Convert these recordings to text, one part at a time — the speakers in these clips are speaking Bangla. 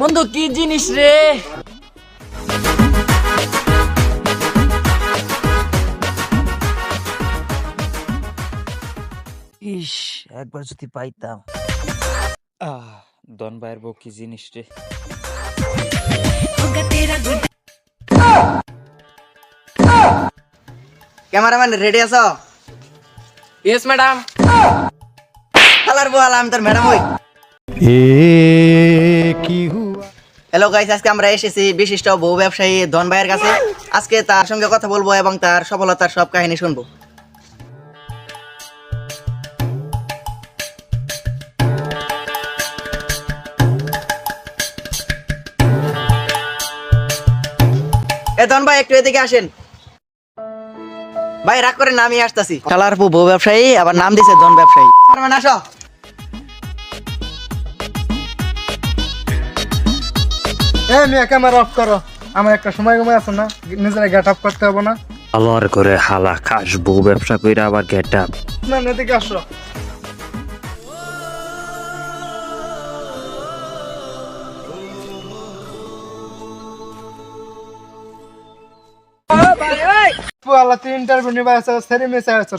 বন্ধু কি জিনিস রে? ইস একবার যদি পাইতাম। আহ দন ভাইয়ের বউ কি জিনিস রে? ক্যামেরাম্যান রেডি আছো? ইয়েস ম্যাডাম কালার বল আমি তোর ম্যাডাম হই হ্যালো গাইস আজকে আমরা এসেছি বিশিষ্ট বউ ব্যবসায়ী ধন ভাইয়ের কাছে। আজকে তার সঙ্গে কথা বলব এবং তার সফলতার সব কাহিনী শুনব। ধন ভাই একটু এদিকে আসেন। ভাই রাগ করে না, আমি আসতেছি। কালারপু বউ ব্যবসায়ী আবার নাম দিছে ধন ব্যবসায়ী। মানে আসো। এ মিয়া ক্যামেরা অফ করো। আমার একটা সময় কমে আছে না নিজেরা গেট আপ করতে হবে না। আলোর করে হালা খাস বউ ব্যবসা কইরা আবার গেট আপ না না, এদিকে আসো। তুই ইন্টারভিউ নিবা আছে সেরি মিস আছে।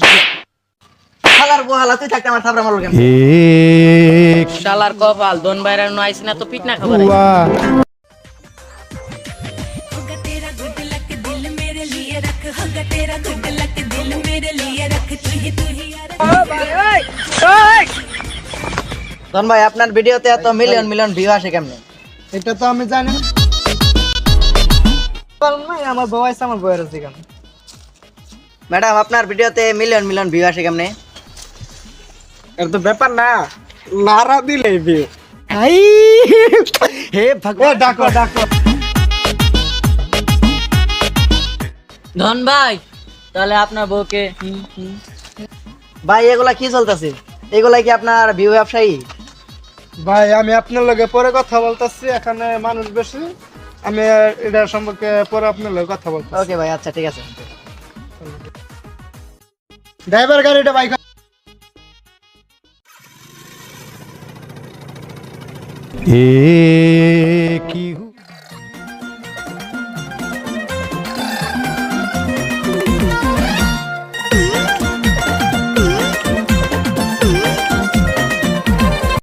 কালার বউ তুই থাকতে আমার থাপড়া মারলো কেন? শালার কপাল দন বাইরে আইস না তো পিট না খাবার होगा तेरा गुड लक दिल मेरे लिए रख तू ही तू ही यार ধন ভাই আপনার ভিডিওতে এত মিলিয়ন মিলিয়ন ভিউ আসে কেমনে এটা তো আমি জানি না বল না, আমার বউ আছে আমার বউয়ের আছে কেন ম্যাডাম আপনার ভিডিওতে মিলিয়ন মিলিয়ন ভিউ আসে কেমনে এর তো ব্যাপার না লারা দিলে ভিউ হে এ ডাকো ডাকো ধন ভাই তাহলে আপনার বউকে ভাই এগুলা কি চলতেছে? এগুলা কি আপনার ভিউ ব্যবসায়ী? ভাই আমি আপনার লগে পরে কথা বলতেছি এখানে মানুষ বেশি। আমি এটা সম্পর্কে পরে আপনার লগে কথা বলতে ওকে ভাই আচ্ছা ঠিক আছে। ড্রাইভার গাড়িটা বাইক এ কি